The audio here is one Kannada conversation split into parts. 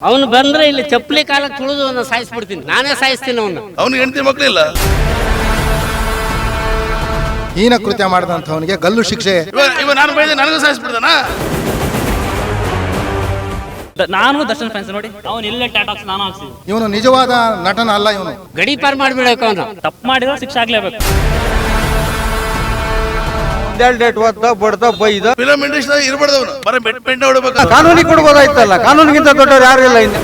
ಅವನು ಬಂದ್ರೆ ಇಲ್ಲಿ ಚಪ್ಪಲಿ ಕಾಲಕ್ಕೆ ತುಳಿದು ಅವನ್ನ ಸಾಯಿಸ್ಬಿಡ್ತೀನಿ. ನಾನೇ ಸಾಯಿಸ್ತೀನಿ ಅವನು ಅವನಿಗೆ ಹೆಂಡತಿ ಮಕ್ಕಳಿಲ್ಲ ಹೀನ ಕೃತ್ಯ ಮಾಡಿದಂಥವನಿಗೆ ಗಲ್ಲು ಶಿಕ್ಷೆ. ಇವ ಇವ ನಾನು ಬೈದೆ ನನಗೂ ಸಾಯಿಸ್ಬಿಡ್ತಾನ? ದ- ನಾನು ದರ್ಶನ್ ಫ್ಯಾನ್ಸ್ ನೋಡಿ ಅವನು ಇಲ್ಲೇ ಟ್ಯಾಟಾಕ್ಸ್ ನಾನು ಹಾಕ್ಸಿದ್ದೀನಿ ಇವನು ನಿಜವಾದ ನಟನ ಅಲ್ಲ ಇವನು. ಗಡಿ ಪಾರ್ ಮಾಡ್ಬಿಡಬೇಕು ಅವನು. ತಪ್ಪು ಮಾಡಿದ್ರೆ ಶಿಕ್ಷೆ ಆಗ್ಲೇಬೇಕು. ಒಂದೆರಡು ಡೇಟ್ ಓದ್ತಾ ಬಡ್ತಾ ಬೈದ. ಫಿಲಂ ಇಂಡಸ್ಟ್ರಿ ಇರ್ಬಾರ್ದವ್ರು ಬರೀ ಬೆಟ್ ಪೆಂಟ ಹೊಡ್ಬೇಕು ಕಾನೂನಿಗೆ ಕೊಡ್ಬೋದಾಯ್ತಲ್ಲ ಕಾನೂನಿಗಿಂತ ದೊಡ್ಡವ್ರು ಯಾರು ಇಲ್ಲ ಇನ್ನು.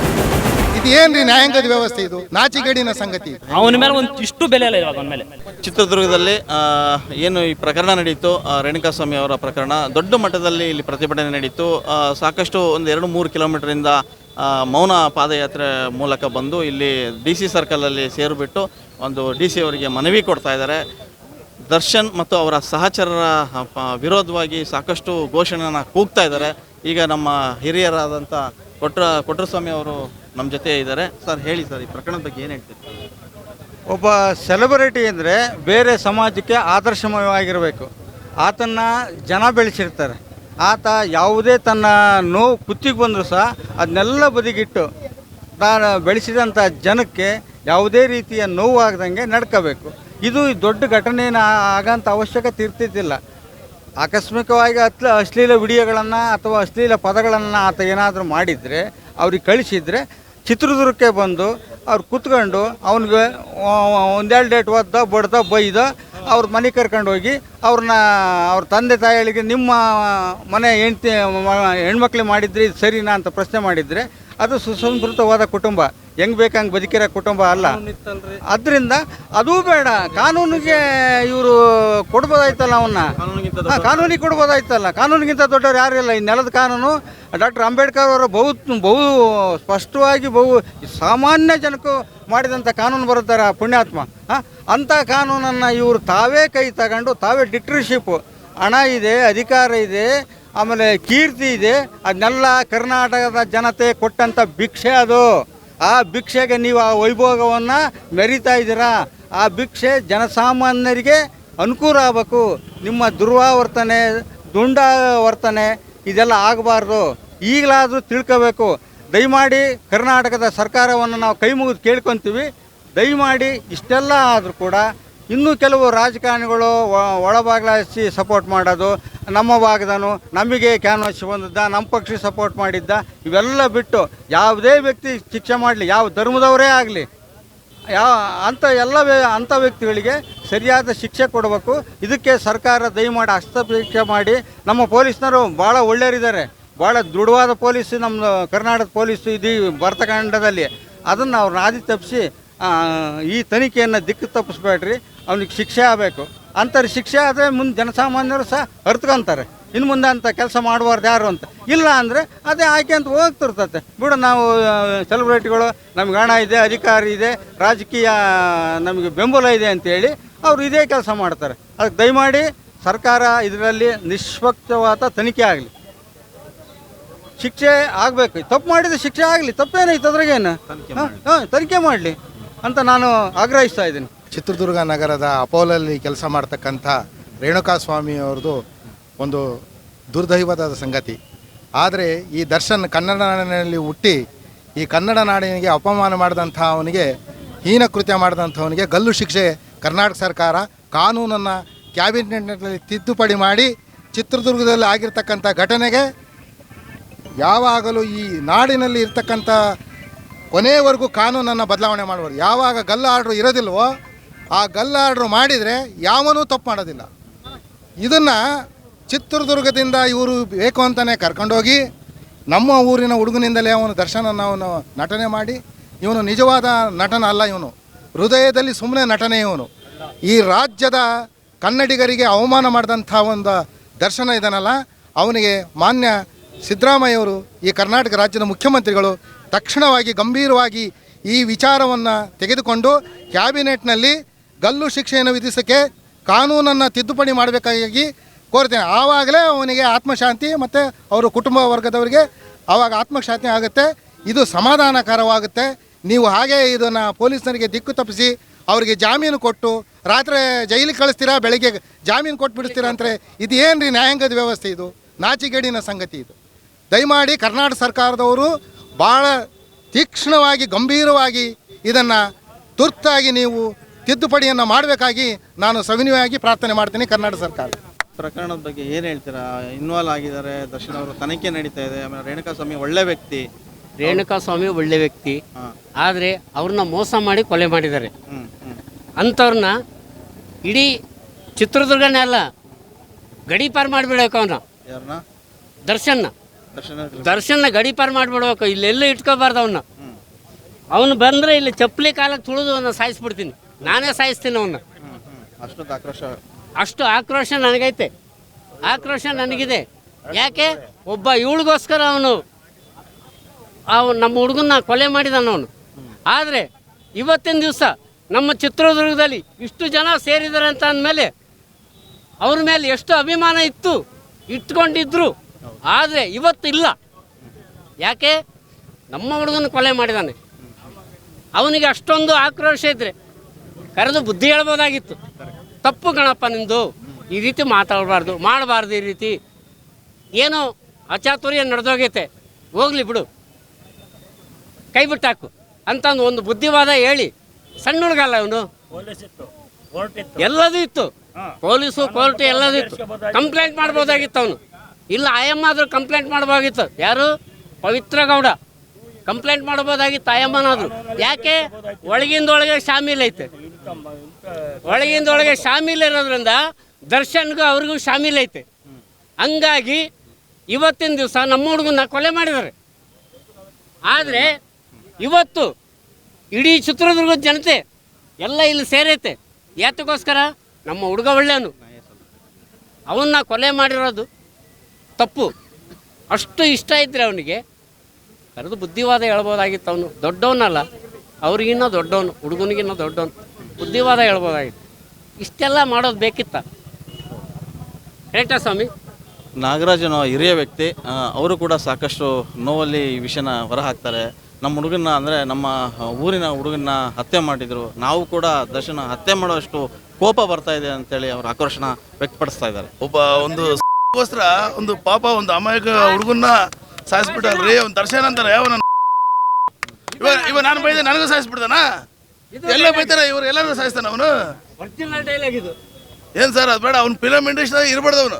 ಇದು ಏನ್ರಿ ನ್ಯಾಯಾಂಗದ ವ್ಯವಸ್ಥೆ ಇದು? ನಾಚಿಗೇಡಿನ ಸಂಗತಿ. ಅವನ ಮೇಲೆ ಒಂದು ಇಷ್ಟು ಬೆಲೆ ಇಲ್ಲ ಇವಾಗ ಅವನ ಮೇಲೆ. ಚಿತ್ರದುರ್ಗದಲ್ಲಿ ಆ, ಏನು ಈ ಪ್ರಕರಣ ನಡೀತು ಆ, ರೇಣುಕಾಸ್ವಾಮಿ ಅವರ ಪ್ರಕರಣ ದೊಡ್ಡ ಮಟ್ಟದಲ್ಲಿ ಇಲ್ಲಿ ಪ್ರತಿಭಟನೆ ನಡೀತು ಆ, ಸಾಕಷ್ಟು ಒಂದು ಎರಡು ಮೂರು ಕಿಲೋಮೀಟರಿಂದ ಆ, ಮೌನ ಪಾದಯಾತ್ರೆ ಮೂಲಕ ಬಂದು ಇಲ್ಲಿ ಡಿ ಸಿ ಸರ್ಕಲಲ್ಲಿ ಸೇರಿಬಿಟ್ಟು ಒಂದು ಡಿ ಸಿ ಅವರಿಗೆ ಮನವಿ ಕೊಡ್ತಾ ಇದ್ದಾರೆ. ದರ್ಶನ್ ಮತ್ತು ಅವರ ಸಹಚರರ ವಿರೋಧವಾಗಿ ಸಾಕಷ್ಟು ಘೋಷಣೆಯನ್ನು ಕೂಗ್ತಾ ಇದ್ದಾರೆ. ಈಗ ನಮ್ಮ ಹಿರಿಯರಾದಂಥ ಕೊಟ್ರ, ಕೊಟ್ರಸ್ವಾಮಿ ಅವರು ನಮ್ಮ ಜೊತೆ ಇದ್ದಾರೆ. ಸರ್, ಹೇಳಿ ಸರ್, ಈ ಪ್ರಕರಣದ ಬಗ್ಗೆ ಏನು ಹೇಳ್ತೀರಿ? ಒಬ್ಬ ಸೆಲೆಬ್ರಿಟಿ ಅಂದರೆ ಬೇರೆ ಸಮಾಜಕ್ಕೆ ಆದರ್ಶಮಯವಾಗಿರಬೇಕು. ಆತನ್ನ ಜನ ಬೆಳೆಸಿರ್ತಾರೆ. ಆತ ಯಾವುದೇ ತನ್ನ ನೋವು ಕುತ್ತಿಗೆ ಬಂದರೂ ಸಹ ಅದನ್ನೆಲ್ಲ ಬದಿಗಿಟ್ಟು ತಾನು ಬೆಳೆಸಿದಂಥ ಜನಕ್ಕೆ ಯಾವುದೇ ರೀತಿಯ ನೋವು ಆಗದಂಗೆ ನಡ್ಕೋಬೇಕು. ಇದು ದೊಡ್ಡ ಘಟನೆ ಆಗಂತ ಅವಶ್ಯಕತೆ ಇರ್ತಿದ್ದಿಲ್ಲ ಆಕಸ್ಮಿಕವಾಗಿ ಅತ್ಲ ಅಶ್ಲೀಲ ವಿಡಿಯೋಗಳನ್ನು ಅಥವಾ ಅಶ್ಲೀಲ ಪದಗಳನ್ನು ಆತ ಏನಾದರೂ ಮಾಡಿದರೆ, ಅವ್ರಿಗೆ ಕಳಿಸಿದರೆ ಚಿತ್ರದುರ್ಗಕ್ಕೆ ಬಂದು ಅವ್ರು ಕುತ್ಕೊಂಡು ಅವನಿಗೆ ಒಂದೆರಡು ಡೇಟ್ ಓದ್ದ ಬಡ್ದ, ಬೈದ ಅವ್ರ ಮನೆ ಕರ್ಕೊಂಡು ಹೋಗಿ ಅವ್ರನ್ನ ಅವ್ರ ತಂದೆ ತಾಯಿಗಳಿಗೆ ನಿಮ್ಮ ಮನೆ ಹೆಂಡ್ತಿ ಹೆಣ್ಮಕ್ಳು ಮಾಡಿದರೆ ಇದು ಸರಿನಾ ಅಂತ ಪ್ರಶ್ನೆ ಮಾಡಿದರೆ ಅದು ಸುಸಂಸ್ಕೃತವಾದ ಕುಟುಂಬ. ಹೆಂಗೆ ಬೇಕಂಗೆ ಬದುಕಿರೋ ಕುಟುಂಬ ಅಲ್ಲ. ಅದರಿಂದ ಅದೂ ಬೇಡ. ಕಾನೂನಿಗೆ ಇವರು ಕೊಡ್ಬೋದಾಯ್ತಲ್ಲ ಅವನ್ನ ಹಾ, ಕಾನೂನಿಗೆ ಕೊಡ್ಬೋದಾಯ್ತಲ್ಲ. ಕಾನೂನಿಗಿಂತ ದೊಡ್ಡವ್ರು ಯಾರು ಇಲ್ಲ. ಈ ನೆಲದ ಕಾನೂನು ಡಾಕ್ಟರ್ ಅಂಬೇಡ್ಕರ್ ಅವರು ಬಹು ಬಹು ಸ್ಪಷ್ಟವಾಗಿ ಬಹು ಸಾಮಾನ್ಯ ಜನಕ್ಕೂ ಮಾಡಿದಂಥ ಕಾನೂನು ಬರುತ್ತಾರೆ ಆ ಪುಣ್ಯಾತ್ಮ. ಹಾಂ ಅಂಥ ಕಾನೂನನ್ನು ಇವರು ತಾವೇ ಕೈ ತಗೊಂಡು ತಾವೇ ಡಿಕ್ಟರ್ಶಿಪ್ ಹಣ ಇದೆ ಅಧಿಕಾರ ಇದೆ ಆಮೇಲೆ ಕೀರ್ತಿ ಇದೆ ಅದನ್ನೆಲ್ಲ ಕರ್ನಾಟಕದ ಜನತೆ ಕೊಟ್ಟಂಥ ಭಿಕ್ಷೆ ಅದು. ಆ ಭಿಕ್ಷೆಗೆ ನೀವು ಆ ವೈಭೋಗವನ್ನು ಮೆರಿತಾ ಇದ್ದೀರಾ? ಆ ಭಿಕ್ಷೆ ಜನಸಾಮಾನ್ಯರಿಗೆ ಅನುಕೂಲ ಆಗಬೇಕು. ನಿಮ್ಮ ದುರ್ವಾವರ್ತನೆ ದುಂಡ ವರ್ತನೆ ಇದೆಲ್ಲ ಆಗಬಾರ್ದು. ಈಗಲಾದರೂ ತಿಳ್ಕೋಬೇಕು. ದಯಮಾಡಿ ಕರ್ನಾಟಕದ ಸರ್ಕಾರವನ್ನು ನಾವು ಕೈ ಮುಗಿದು ಕೇಳ್ಕೊತೀವಿ. ದಯಮಾಡಿ ಇಷ್ಟೆಲ್ಲ ಆದರೂ ಕೂಡ ಇನ್ನೂ ಕೆಲವು ರಾಜಕಾರಣಿಗಳು ಒಳಭಾಗ್ಲ ಹಚ್ಚಿ ಸಪೋರ್ಟ್ ಮಾಡೋದು, ನಮ್ಮ ಭಾಗದನು ನಮಗೆ ಕ್ಯಾನ್ವಾಸ್ ಬಂದಿದ್ದ, ನಮ್ಮ ಪಕ್ಷ ಸಪೋರ್ಟ್ ಮಾಡಿದ್ದ, ಇವೆಲ್ಲ ಬಿಟ್ಟು ಯಾವುದೇ ವ್ಯಕ್ತಿ ಶಿಕ್ಷೆ ಮಾಡಲಿ, ಯಾವ ಧರ್ಮದವರೇ ಆಗಲಿ ಯಾವ ಅಂಥ ಎಲ್ಲ ಅಂಥ ವ್ಯಕ್ತಿಗಳಿಗೆ ಸರಿಯಾದ ಶಿಕ್ಷೆ ಕೊಡಬೇಕು. ಇದಕ್ಕೆ ಸರ್ಕಾರ ದಯಮಾಡಿ ಹಸ್ತಕ್ಷೇಪ ಮಾಡಿ, ನಮ್ಮ ಪೊಲೀಸ್ನವರು ಭಾಳ ಒಳ್ಳೆಯವರಿದ್ದಾರೆ ಭಾಳ ದೃಢವಾದ ಪೊಲೀಸ್, ನಮ್ಮ ಕರ್ನಾಟಕ ಪೊಲೀಸು ಇದೀ ಭರತಕಾಂಡದಲ್ಲಿ ಅದನ್ನು ಅವ್ರನ್ನ ಆದಿ ತಪ್ಪಿಸಿ ಈ ತನಿಖೆಯನ್ನು ದಿಕ್ಕು ತಪ್ಪಿಸ್ಬೇಡ್ರಿ ಅವ್ನಿಗೆ ಶಿಕ್ಷೆ ಆಗಬೇಕು. ಅಂಥವ್ರು ಶಿಕ್ಷೆ ಆದರೆ ಮುಂದೆ ಜನಸಾಮಾನ್ಯರು ಸಹ ಅರ್ತ್ಕೊಂತಾರೆ ಇನ್ನು ಮುಂದೆ ಅಂತ ಕೆಲಸ ಮಾಡಬಾರ್ದು ಯಾರು ಅಂತ. ಇಲ್ಲ ಅಂದರೆ ಅದೇ ಆಯ್ಕೆ ಅಂತ ಹೋಗ್ತಿರ್ತತೆ. ಬಿಡು ನಾವು ಸೆಲೆಬ್ರಿಟಿಗಳು ನಮ್ಗೆ ಹಣ ಇದೆ ಅಧಿಕಾರ ಇದೆ ರಾಜಕೀಯ ನಮಗೆ ಬೆಂಬಲ ಇದೆ ಅಂತೇಳಿ ಅವರು ಇದೇ ಕೆಲಸ ಮಾಡ್ತಾರೆ. ಅದಕ್ಕೆ ದಯಮಾಡಿ ಸರ್ಕಾರ ಇದರಲ್ಲಿ ನಿಷ್ಪಕ್ಷವಾದ ತನಿಖೆ ಆಗಲಿ. ಶಿಕ್ಷೆ ಆಗಬೇಕು. ತಪ್ಪು ಮಾಡಿದ ಶಿಕ್ಷೆ ಆಗಲಿ. ತಪ್ಪೇನೈತೆ ಅದ್ರಾಗೇನು? ಹಾಂ ತನಿಖೆ ಮಾಡಲಿ. ಅಂತ ನಾನು ಆಗ್ರಹಿಸ್ತಾ ಇದ್ದೀನಿ. ಚಿತ್ರದುರ್ಗ ನಗರದ ಅಪೋಲಲ್ಲಿ ಕೆಲಸ ಮಾಡ್ತಕ್ಕಂಥ ರೇಣುಕಾ ಸ್ವಾಮಿ ಅವ್ರದ್ದು ಒಂದು ದುರ್ದೈವದ ಸಂಗತಿ. ಆದರೆ ಈ ದರ್ಶನ್ ಕನ್ನಡ ನಾಡಿನಲ್ಲಿ ಹುಟ್ಟಿ ಈ ಕನ್ನಡ ನಾಡಿನಿಗೆ ಅಪಮಾನ ಮಾಡಿದಂಥ ಅವನಿಗೆ, ಹೀನ ಕೃತ್ಯ ಮಾಡಿದಂಥವನಿಗೆ ಗಲ್ಲು ಶಿಕ್ಷೆ ಕರ್ನಾಟಕ ಸರ್ಕಾರ ಕಾನೂನನ್ನು ಕ್ಯಾಬಿನೆಟ್ನಲ್ಲಿ ತಿದ್ದುಪಡಿ ಮಾಡಿ ಚಿತ್ರದುರ್ಗದಲ್ಲಿ ಆಗಿರ್ತಕ್ಕಂಥ ಘಟನೆಗೆ ಯಾವಾಗಲೂ ಈ ನಾಡಿನಲ್ಲಿ ಇರ್ತಕ್ಕಂಥ ಕೊನೆಯವರೆಗೂ ಕಾನೂನನ್ನು ಬದಲಾವಣೆ ಮಾಡುವರು ಯಾವಾಗ ಗಲ್ಲ ಆರ್ಡ್ರು ಇರೋದಿಲ್ವೋ, ಆ ಗಲ್ಲ ಆರ್ಡ್ರು ಮಾಡಿದರೆ ಯಾವನೂ ತಪ್ಪು ಮಾಡೋದಿಲ್ಲ. ಇದನ್ನು ಚಿತ್ರದುರ್ಗದಿಂದ ಇವರು ಬೇಕು ಅಂತಲೇ ಕರ್ಕೊಂಡೋಗಿ, ನಮ್ಮ ಊರಿನ ಹುಡುಗನಿಂದಲೇ ಅವನು ದರ್ಶನ ಅವನು ನಟನೆ ಮಾಡಿ, ಇವನು ನಿಜವಾದ ನಟನ ಅಲ್ಲ ಇವನು. ಹೃದಯದಲ್ಲಿ ಸುಮ್ಮನೆ ನಟನೆ ಇವನು. ಈ ರಾಜ್ಯದ ಕನ್ನಡಿಗರಿಗೆ ಅವಮಾನ ಮಾಡಿದಂಥ ಒಂದು ದರ್ಶನ ಇದನ್ನಲ್ಲ ಅವನಿಗೆ ಮಾನ್ಯ ಸಿದ್ದರಾಮಯ್ಯವರು ಈ ಕರ್ನಾಟಕ ರಾಜ್ಯದ ಮುಖ್ಯಮಂತ್ರಿಗಳು ತಕ್ಷಣವಾಗಿ ಗಂಭೀರವಾಗಿ ಈ ವಿಚಾರವನ್ನು ತೆಗೆದುಕೊಂಡು ಕ್ಯಾಬಿನೆಟ್ನಲ್ಲಿ ಗಲ್ಲು ಶಿಕ್ಷೆಯನ್ನು ವಿಧಿಸೋಕ್ಕೆ ಕಾನೂನನ್ನು ತಿದ್ದುಪಡಿ ಮಾಡಬೇಕಾಗಿ ಕೋರ್ತೇನೆ ಆವಾಗಲೇ ಅವನಿಗೆ ಆತ್ಮಶಾಂತಿ ಮತ್ತು ಅವರ ಕುಟುಂಬ ವರ್ಗದವರಿಗೆ ಆವಾಗ ಆತ್ಮಶಾಂತಿ ಆಗುತ್ತೆ. ಇದು ಸಮಾಧಾನಕರವಾಗುತ್ತೆ. ನೀವು ಹಾಗೆ ಇದನ್ನು ಪೊಲೀಸರಿಗೆ ದಿಕ್ಕು ತಪ್ಪಿಸಿ ಅವರಿಗೆ ಜಾಮೀನು ಕೊಟ್ಟು ರಾತ್ರಿ ಜೈಲಿಗೆ ಕಳಿಸ್ತೀರಾ, ಬೆಳಗ್ಗೆ ಜಾಮೀನು ಕೊಟ್ಟು ಬಿಡಿಸ್ತೀರಾ ಅಂದರೆ ಇದು ಏನು ರೀ ನ್ಯಾಯಾಂಗದ ವ್ಯವಸ್ಥೆ ಇದು? ನಾಚಿಗೇಡಿನ ಸಂಗತಿ ಇದು. ದಯಮಾಡಿ ಕರ್ನಾಟಕ ಸರ್ಕಾರದವರು ಭಾಳ ತೀಕ್ಷ್ಣವಾಗಿ ಗಂಭೀರವಾಗಿ ಇದನ್ನು ತುರ್ತಾಗಿ ನೀವು ತಿದ್ದುಪಡಿಯನ್ನು ಮಾಡಬೇಕಾಗಿ ನಾನು ಸವಿನಯವಾಗಿ ಪ್ರಾರ್ಥನೆ ಮಾಡ್ತೀನಿ ಕರ್ನಾಟಕ ಸರ್ಕಾರ. ಪ್ರಕರಣದ ಬಗ್ಗೆ ಏನು ಹೇಳ್ತೀರಾ? ಇನ್ವಾಲ್ವ್ ಆಗಿದ್ದಾರೆ ದರ್ಶನ್ ಅವರು ತನಿಖೆ ನಡೀತಾ ಇದೆ. ಆಮೇಲೆ ರೇಣುಕಾ ಸ್ವಾಮಿ ಒಳ್ಳೆ ವ್ಯಕ್ತಿ. ರೇಣುಕಾ ಸ್ವಾಮಿ ಒಳ್ಳೆ ವ್ಯಕ್ತಿ. ಆದರೆ ಅವ್ರನ್ನ ಮೋಸ ಮಾಡಿ ಕೊಲೆ ಮಾಡಿದ್ದಾರೆ. ಅಂಥವ್ರನ್ನ ಇಡೀ ಚಿತ್ರದುರ್ಗನೇ ಅಲ್ಲ ಗಡೀಪಾರು ಮಾಡಿಬಿಡಬೇಕು ಅವನ ಯಾರನ್ನ ದರ್ಶನ್ನ. ದರ್ಶನ ಗಡಿಪಾರ್ ಮಾಡ್ಬಿಡ್ಬೇಕು. ಇಲ್ಲೆಲ್ಲೂ ಇಟ್ಕೋಬಾರ್ದು ಅವನ್ನ ಅವನು ಬಂದರೆ ಇಲ್ಲಿ ಚಪ್ಪಲಿ ಕಾಲಕ್ಕೆ ತುಳಿದು ಅವನ್ನ ಸಾಯಿಸ್ಬಿಡ್ತೀನಿ. ನಾನೇ ಸಾಯಿಸ್ತೀನಿ ಅವನ್ನ ಅಷ್ಟೊಂದು ಆಕ್ರೋಶ. ಅಷ್ಟು ಆಕ್ರೋಶ ನನಗೈತೆ. ಆಕ್ರೋಶ ನನಗಿದೆ. ಯಾಕೆ? ಒಬ್ಬ ಇವಳಿಗೋಸ್ಕರ ಅವನು ಅವನು ನಮ್ಮ ಹುಡುಗನ್ನ ಕೊಲೆ ಮಾಡಿದಾನ ಅವನು. ಆದರೆ ಇವತ್ತಿನ ದಿವಸ ನಮ್ಮ ಚಿತ್ರದುರ್ಗದಲ್ಲಿ ಇಷ್ಟು ಜನ ಸೇರಿದ್ದಾರೆ ಅಂತ ಅಂದಮೇಲೆ ಅವ್ರ ಮೇಲೆ ಎಷ್ಟು ಅಭಿಮಾನ ಇತ್ತು ಇಟ್ಕೊಂಡಿದ್ರು ಆದರೆ ಇವತ್ತು ಇಲ್ಲ ಯಾಕೆ? ನಮ್ಮ ಹುಡುಗನ ಕೊಲೆ ಮಾಡಿದಾನೆ. ಅವನಿಗೆ ಅಷ್ಟೊಂದು ಆಕ್ರೋಶ ಇದ್ರೆ ಕರೆದು ಬುದ್ಧಿ ಹೇಳ್ಬೋದಾಗಿತ್ತು. ತಪ್ಪು ಗಣಪ ನಿಂದು. ಈ ರೀತಿ ಮಾತಾಡಬಾರ್ದು ಮಾಡಬಾರ್ದು ಈ ರೀತಿ. ಏನೋ ಅಚಾತುರ್ಯ ನಡೆದೋಗೈತೆ. ಹೋಗ್ಲಿ ಬಿಡು. ಕೈ ಬಿಟ್ಟಾಕು. ಅಂತಂದು ಒಂದು ಬುದ್ಧಿವಾದ ಹೇಳಿ ಸಣ್ಣ ಹುಡುಗಲ್ಲ ಅವನು ಎಲ್ಲದೂ ಇತ್ತು. ಪೊಲೀಸು ಕೋರ್ಟ್ ಎಲ್ಲದೂ ಇತ್ತು. ಕಂಪ್ಲೇಂಟ್ ಮಾಡ್ಬೋದಾಗಿತ್ತು ಅವನು. ಇಲ್ಲ ಆಯಮ್ಮ ಆದರೂ ಕಂಪ್ಲೇಂಟ್ ಮಾಡ್ಬಾಗಿತ್ತು ಯಾರು? ಪವಿತ್ರ ಗೌಡ. ಕಂಪ್ಲೇಂಟ್ ಮಾಡ್ಬೋದಾಗಿತ್ತು ಆಯಮ್ಮನಾದ್ರು ಯಾಕೆ? ಒಳಗಿಂದೊಳಗೆ ಶಾಮೀಲ್ ಐತೆ. ಒಳಗಿಂದೊಳಗೆ ಶಾಮೀಲ್ ಇರೋದ್ರಿಂದ ದರ್ಶನ್ಗೂ ಅವ್ರಿಗೂ ಶಾಮೀಲ್ ಐತೆ. ಹಂಗಾಗಿ ಇವತ್ತಿನ ದಿವಸ ನಮ್ಮ ಹುಡುಗನ ಕೊಲೆ ಮಾಡಿದ್ದಾರೆ. ಆದರೆ ಇವತ್ತು ಇಡೀ ಚಿತ್ರದುರ್ಗದ ಜನತೆ ಎಲ್ಲ ಇಲ್ಲಿ ಸೇರೈತೆ. ಯಾತಕ್ಕೋಸ್ಕರ? ನಮ್ಮ ಹುಡುಗ ಒಳ್ಳೆಯವನು. ಅವನ್ನ ಕೊಲೆ ಮಾಡಿರೋದು ತಪ್ಪು. ಅಷ್ಟು ಇಷ್ಟ ಇದ್ದರೆ ಅವನಿಗೆ. ಕರೆದು ಬುದ್ಧಿವಾದ ಹೇಳ್ಬೋದಾಗಿತ್ತು ಅವನು. ದೊಡ್ಡವನಲ್ಲ. ಅವ್ರಿಗಿನ್ನ ದೊಡ್ಡವನು. ಹುಡುಗನಿಗಿನ್ನ ದೊಡ್ಡವನು. ಬುದ್ಧಿವಾದ ಹೇಳ್ಬೋದಾಗಿತ್ತು. ಇಷ್ಟೆಲ್ಲ ಮಾಡೋದು ಬೇಕಿತ್ತ? ಕರೆಕ್ಟಾ ಸ್ವಾಮಿ. ನಾಗರಾಜನ ಹಿರಿಯ ವ್ಯಕ್ತಿ. ಅವರು ಕೂಡ ಸಾಕಷ್ಟು ನೋವಲ್ಲಿ ಈ ವಿಷಯನ ಹೊರಹಾಕ್ತಾರೆ. ನಮ್ಮ ಹುಡುಗನ್ನ ಅಂದರೆ ನಮ್ಮ ಊರಿನ ಹುಡುಗನ್ನ ಹತ್ಯೆ ಮಾಡಿದರು. ನಾವು ಕೂಡ ದರ್ಶನ ಹತ್ಯೆ ಮಾಡೋಷ್ಟು ಕೋಪ ಬರ್ತಾ ಇದೆ ಅಂತೇಳಿ ಅವರು ಆಕ್ರೋಶನ ವ್ಯಕ್ತಪಡಿಸ್ತಾ ಇದ್ದಾರೆ. ಒಬ್ಬ ಒಂದು ಗೋಸ್ಕರ ಒಂದು ಪಾಪ ಒಂದು ಅಮಾಯಕ ಹುಡುಗನ್ನ ಸಾಯಿಸ್ಬಿಟ್ಟಲ್ರಿ? ಅವ್ನ ದರ್ಶನ ಅಂತಾರೆ ಯಾವ ಇವ ಇವ ನಾನು ಬೈದೆ ನನಗೂ ಸಾಯಿಸ್ಬಿಡ್ತಾನ? ಎಲ್ಲ ಬೈತಾರೆ ಇವ್ರು ಎಲ್ಲರೂ ಸಾಯಿಸ್ತಾನ ಅವನು? ಏನ್ ಸರ್ ಅದು ಬೇಡ ಅವ್ನು ಫಿಲಮ್ ಇಂಡಸ್ಟ್ರಿ ಇರ್ಬಾರ್ದು ಅವನು.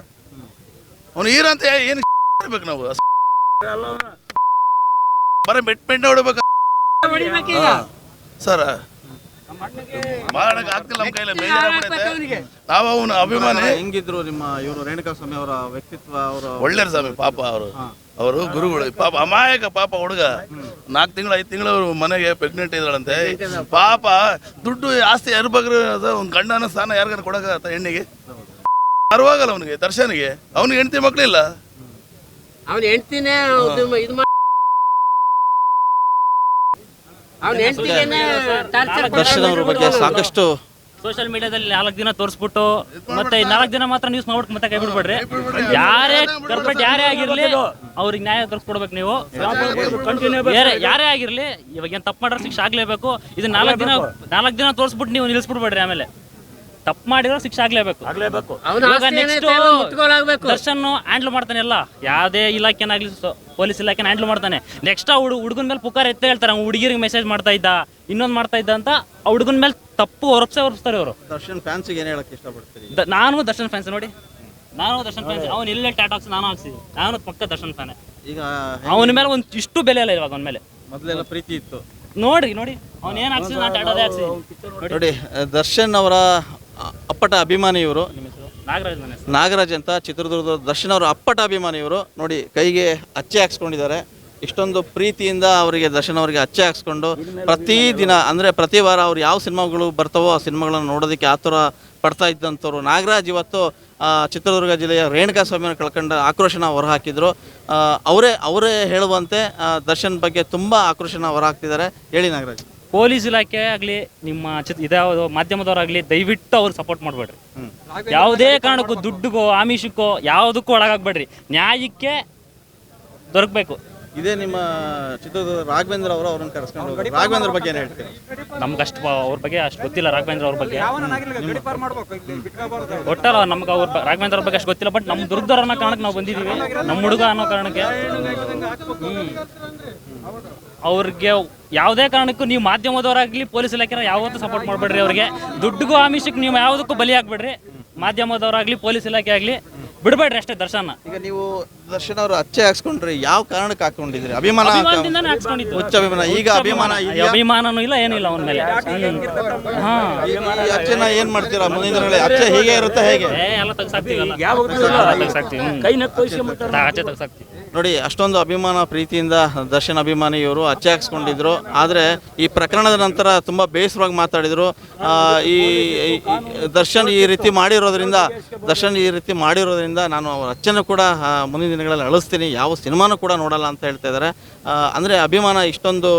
ಅವನು ಹೀರೋ ಅಂತ ಏನು ಇರ್ಬೇಕು ನಾವು? ಬರೀ ಬೆಟ್ ಪೆಂಡೆ ಹೊಡ್ಬೇಕು ಸರ್ ಮಾಡಕ್ ಆಗ್ತಿಲ್ಲ ನಮ್ಮ ಕೈಲಿ ಬೇಜಾರಾಗ್ಬಿಡೈತೆ ನಾವು ಅವನ ಅಭಿಮಾನಿ. ಹೆಂಗಿದ್ರು ನಿಮ್ಮ ಇವರು ರೇಣುಕಾಸ್ವಾಮಿ ಅವರ ವ್ಯಕ್ತಿತ್ವ ಅವರ ಒಳ್ಳೆ ಸ್ವಾಮಿ ಪಾಪ ಅವರು. ಅವರು ಗುರುಗಳು ಪಾಪ ಅಮಾಯಕ ಪಾಪ ಹುಡುಗ. ನಾಲ್ಕು ತಿಂಗಳು ಐದು ತಿಂಗಳು ಅವ್ರು ಮನೆಗೆ ಪ್ರೆಗ್ನೆಂಟ್ ಇದ್ದಾಳಂತೆ. ಪಾಪ ದುಡ್ಡು ಆಸ್ತಿ ಯಾರು ಬಗ್ರ ಒಂದು ಗಂಡನ ಸ್ಥಾನ ಯಾರಿಗಾರ ಕೊಡಕ ಹೆಣ್ಣಿಗೆ? ಅರ್ವಾಗಲ್ಲ ಅವನಿಗೆ ದರ್ಶನಿಗೆ. ಅವನಿಗೆ ಹೆಂಡತಿ ಮಕ್ಳಿಲ್ಲ. ಅವನ ಹೆಂಡ್ತಿನೇ ಇದು ಮಾಡಿ ಅವನ ಹೆಂಡ್ತಿಗೇನೆ ಟಾರ್ಚರ್ ದರ್ಶನ್ ಅವ್ರ ಬಗ್ಗೆ ಸಾಕಷ್ಟು ಸೋಷಿಯಲ್ ಮೀಡಿಯಾದಲ್ಲಿ ನಾಲ್ಕು ದಿನ ತೋರಿಸ್ಬಿಟ್ಟು ಮತ್ತೆ ನಾಲ್ಕು ದಿನ ಮಾತ್ರ ನ್ಯೂಸ್ ಮಾಡ್ಬಿಟ್ಟು ಮತ್ತೆ ಕೈ ಬಿಡ್ಬೇಡ್ರಿ ಯಾರೇ ಕರ್ಪಟ್ ಯಾರೇ ಆಗಿರ್ಲಿ ಅವ್ರಿಗೆ ನ್ಯಾಯ ತೋರಿಸ್ಕೊಡ್ಬೇಕು ನೀವು. ಯಾರೇ ಆಗಿರ್ಲಿ ಇವಾಗ ಏನ್ ತಪ್ಪು ಮಾಡ್ರೆ ಶಿಕ್ಷೆ ಆಗ್ಲೇಬೇಕು. ಇದು ನಾಲ್ಕು ದಿನ ನಾಲ್ಕು ದಿನ ತೋರಿಸ್ಬಿಟ್ಟು ನೀವು ನಿಲ್ಸ್ಬಿಡ್ಬೇಡ್ರಿ ಆಮೇಲೆ. ತಪ್ಪು ಮಾಡಿದ್ರೆ ಶಿಕ್ಷೆ ಆಗ್ಲೇಬೇಕು. ಆಗ್ಲೇಬೇಕು. ಇವಾಗ ನೆಕ್ಸ್ಟ್ ದರ್ಶನ್ ಹ್ಯಾಂಡ್ಲ್ ಮಾಡ್ತಾನೆ ಎಲ್ಲ. ಯಾವುದೇ ಇಲಾಖೆನಾಗ್ಲಿ ಪೊಲೀಸ್ ಇಲಾಖೆನ ಹ್ಯಾಂಡ್ಲ್ ಮಾಡ್ತಾನೆ. ನೆಕ್ಸ್ಟ್ ಆ ಹುಡುಗ ಹುಡುಗನ ಮೇಲೆ ಪುಕಾರ ಎತ್ತ ಹೇಳ್ತಾರೆ ಅವ್ನು ಹುಡುಗಿರಿಗೆ ಮೆಸೇಜ್ ಮಾಡ್ತಾ ಇದ್ದ ಇನ್ನೊಂದು ಮಾಡ್ತಾ ಇದ್ದ ಅಂತ ಆ ಹುಡುಗನ ಮೇಲೆ ತಪ್ಪು ಹೊರಪ್ಸೆ ಹೊರಪ್ಸ್ತಾರೆ ಅವರು ದರ್ಶನ್ ಫ್ಯಾನ್ಸ್ ಏನು ಹೇಳಕ್ ಇಷ್ಟಪಡ್ತೀರಿ? ದ- ನಾನು ದರ್ಶನ್ ಫ್ಯಾನ್ಸ್ ನೋಡಿ. ನಾನು ದರ್ಶನ್ ಫ್ಯಾನ್ಸ್ ಅವ್ನು ಎಲ್ಲೇ ಟ್ಯಾಟ್ ಹಾಕ್ಸಿ ನಾನು ಹಾಕ್ಸಿದ್ದೆ ನಾನು ಪಕ್ಕ ದರ್ಶನ್ ಫ್ಯಾನ್ ಈಗ ಅವನ ಮೇಲೆ ಒಂದು ಇಷ್ಟು ಬೆಲೆ ಇಲ್ಲ ಇವಾಗ ಅವನ ಮೇಲೆ. ಮೊದಲೆಲ್ಲ ಪ್ರೀತಿ ಇತ್ತು. ನೋಡ್ರಿ ನೋಡಿ. ಅವ್ನು ಏನು ಹಾಕ್ಸಿದ್ ನಾನು ಟ್ಯಾಟ್ ಅದೇ ಹಾಕ್ಸಿದ್ದೀನಿ ನೋಡಿ ದರ್ಶನ್ ಅವರ ಅಪ್ಪಟ ಅಭಿಮಾನಿ ಇವರು. ನಾಗರಾಜ್ ನಾಗರಾಜ್ ಅಂತ ಚಿತ್ರದುರ್ಗದ ದರ್ಶನ್ ಅವರು ಅಪ್ಪಟ ಅಭಿಮಾನಿ ಇವರು. ನೋಡಿ ಕೈಗೆ ಅಚ್ಚೆ ಹಾಕ್ಸ್ಕೊಂಡಿದ್ದಾರೆ. ಇಷ್ಟೊಂದು ಪ್ರೀತಿಯಿಂದ ಅವರಿಗೆ ದರ್ಶನ್ ಅವರಿಗೆ ಅಚ್ಚೆ ಹಾಕ್ಸ್ಕೊಂಡು ಪ್ರತಿದಿನ ಅಂದರೆ ಪ್ರತಿ ವಾರ ಅವ್ರು ಯಾವ ಸಿನಿಮಾಗಳು ಬರ್ತಾವೋ ಆ ಸಿನಿಮಾಗಳನ್ನು ನೋಡೋದಕ್ಕೆ ಆತುರ ಪಡ್ತಾ ಇದ್ದಂಥವ್ರು. ನಾಗರಾಜ್ ಇವತ್ತು ಚಿತ್ರದುರ್ಗ ಜಿಲ್ಲೆಯ ರೇಣುಕಾ ಸ್ವಾಮಿಯನ್ನು ಕಳ್ಕೊಂಡ ಆಕ್ರೋಶನ ಹೊರಹಾಕಿದ್ರು. ಅವರೇ ಅವರೇ ಹೇಳುವಂತೆ ದರ್ಶನ್ ಬಗ್ಗೆ ತುಂಬ ಆಕ್ರೋಶನ ಹೊರಹಾಕ್ತಿದ್ದಾರೆ. ಹೇಳಿ ನಾಗರಾಜ್. ಪೊಲೀಸ್ ಇಲಾಖೆ ಆಗಲಿ ನಿಮ್ಮ ಚಿತ್ ಇದ್ಯಾವುದು ಮಾಧ್ಯಮದವರಾಗಲಿ ದಯವಿಟ್ಟು ಅವ್ರು ಸಪೋರ್ಟ್ ಮಾಡಬೇಡ್ರಿ. ಯಾವುದೇ ಕಾರಣಕ್ಕೂ ದುಡ್ಡುಗೋ ಆಮಿಷಕ್ಕೋ ಯಾವುದಕ್ಕೂ ಒಳಗಾಗ್ಬೇಡ್ರಿ. ನ್ಯಾಯಕ್ಕೆ ದೊರಕಬೇಕು. ಇದೇ ನಿಮ್ಮ ಚಿತ್ರದುರ್ಗ ರಾಘವೇಂದ್ರ ಅವರು ಅವ್ರನ್ನ ಕರೆಸ್ಕೊಂಡು ಹೋಗಿ. ರಾಘವೇಂದ್ರ ಬಗ್ಗೆ ಏನು ಹೇಳ್ತೀರಿ? ನಮ್ಗೆ ಅಷ್ಟು ಅವ್ರ ಬಗ್ಗೆ ಅಷ್ಟು ಗೊತ್ತಿಲ್ಲ ರಾಘವೇಂದ್ರ ಅವ್ರ ಬಗ್ಗೆ. ಒಟ್ಟಲ್ಲ ನಮ್ಗೆ ಅವ್ರ ರಾಘವೇಂದ್ರ ಅವ್ರ ಬಗ್ಗೆ ಅಷ್ಟು ಗೊತ್ತಿಲ್ಲ ಬಟ್ ನಮ್ಮ ದುರ್ಗದವ್ರ ಅನ್ನೋ ಕಾರಣಕ್ಕೆ ನಾವು ಬಂದಿದ್ದೀವಿ. ನಮ್ಮ ಹುಡುಗ ಅನ್ನೋ ಕಾರಣಕ್ಕೆ. ಅವ್ರಿಗೆ ಯಾವುದೇ ಕಾರಣಕ್ಕೂ ನೀವು ಮಾಧ್ಯಮದವರಾಗಲಿ ಪೊಲೀಸ್ ಇಲಾಖೆ ಯಾವತ್ತೂ ಸಪೋರ್ಟ್ ಮಾಡಬೇಡ್ರಿ ಅವ್ರಿಗೆ. ದುಡ್ಡುಗೂ ಆಮಿಷಕ್ಕೆ ನೀವು ಯಾವುದಕ್ಕೂ ಬಲಿ ಆಗ್ಬೇಡ್ರಿ ಮಾಧ್ಯಮದವರಾಗಲಿ ಪೊಲೀಸ್ ಇಲಾಖೆ ಆಗಲಿ ಬಿಡಬೇಡ್ರಿ ಅಷ್ಟೇ ದರ್ಶನ. ಈಗ ನೀವು ದರ್ಶನ್ ಅವರು ಅಚ್ಚೆ ಹಾಕ್ಸ್ಕೊಂಡ್ರಿ ಯಾವ ಕಾರಣಕ್ಕೆ ಹಾಕೊಂಡಿದ್ರಿ ಅಭಿಮಾನ ಅಭಿಮಾನದಿಂದಾನೇ ಹಾಕ್ಸ್ಕೊಂಡಿದ್ದು. ಹುಚ್ಚ ಅಭಿಮಾನ. ಈಗ ಅಭಿಮಾನ ಇದೆಯಾ? ಅಭಿಮಾನನೂ ಇಲ್ಲ ಏನಿಲ್ಲ ಇಲ್ಲ ಅವನ ಮೇಲೆ. ಹ್ಮ್. ಹಾ ಈ ಈ ಅಚ್ಚೆನ ಏನ್ ಮಾಡ್ತೀರಾ? ಮುಂದಿನ ದಿನಗಳಲ್ಲಿ ಅಚ್ಚೆ ಹೀಗೆ ಇರುತ್ತೆ ಹೇಗೆ? ಏ ಎಲ್ಲ ತೆಗ್ಸಾಕ್ತೀವಿ ಎಲ್ಲ. ಎಲ್ಲ ತೆಗ್ಸಾಕ್ತೀವಿ ಹ್ಮ್. ಆಚೆ ತೆಗ್ಸಾಕ್ತೀವಿ. ನೋಡಿ ಅಷ್ಟೊಂದು ಅಭಿಮಾನ ಪ್ರೀತಿಯಿಂದ ದರ್ಶನ್ ಅಭಿಮಾನಿ ಇವರು ಅಚ್ಚೆ ಹಾಕ್ಸ್ಕೊಂಡಿದ್ರು. ಆದ್ರೆ ಈ ಪ್ರಕರಣದ ನಂತರ ತುಂಬಾ ಬೇಸರವಾಗಿ ಮಾತಾಡಿದ್ರು. ಆ, ಈ ಈ- ಈ ದರ್ಶನ್ ಈ ರೀತಿ ಮಾಡಿರೋದ್ರಿಂದ ದರ್ಶನ್ ಈ ರೀತಿ ಮಾಡಿರೋದ್ರಿಂದ ನಾನು ಅವ್ರ ಅಚ್ಚನ್ನು ಕೂಡ ಆ, ಮುಂದಿನ ದಿನಗಳಲ್ಲಿ ಅಳಿಸ್ತೀನಿ, ಯಾವ ಸಿನಿಮಾನೂ ಕೂಡ ನೋಡಲ್ಲ ಅಂತ ಹೇಳ್ತಾ ಇದ್ದಾರೆ. ಅಂದರೆ ಅಭಿಮಾನ ಇಷ್ಟೊಂದು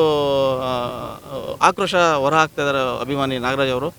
ಆಕ್ರೋಶ ಹೊರ ಹಾಕ್ತಾ ಇದ್ದಾರೆ ಅಭಿಮಾನಿ ನಾಗರಾಜ್ ಅವರು.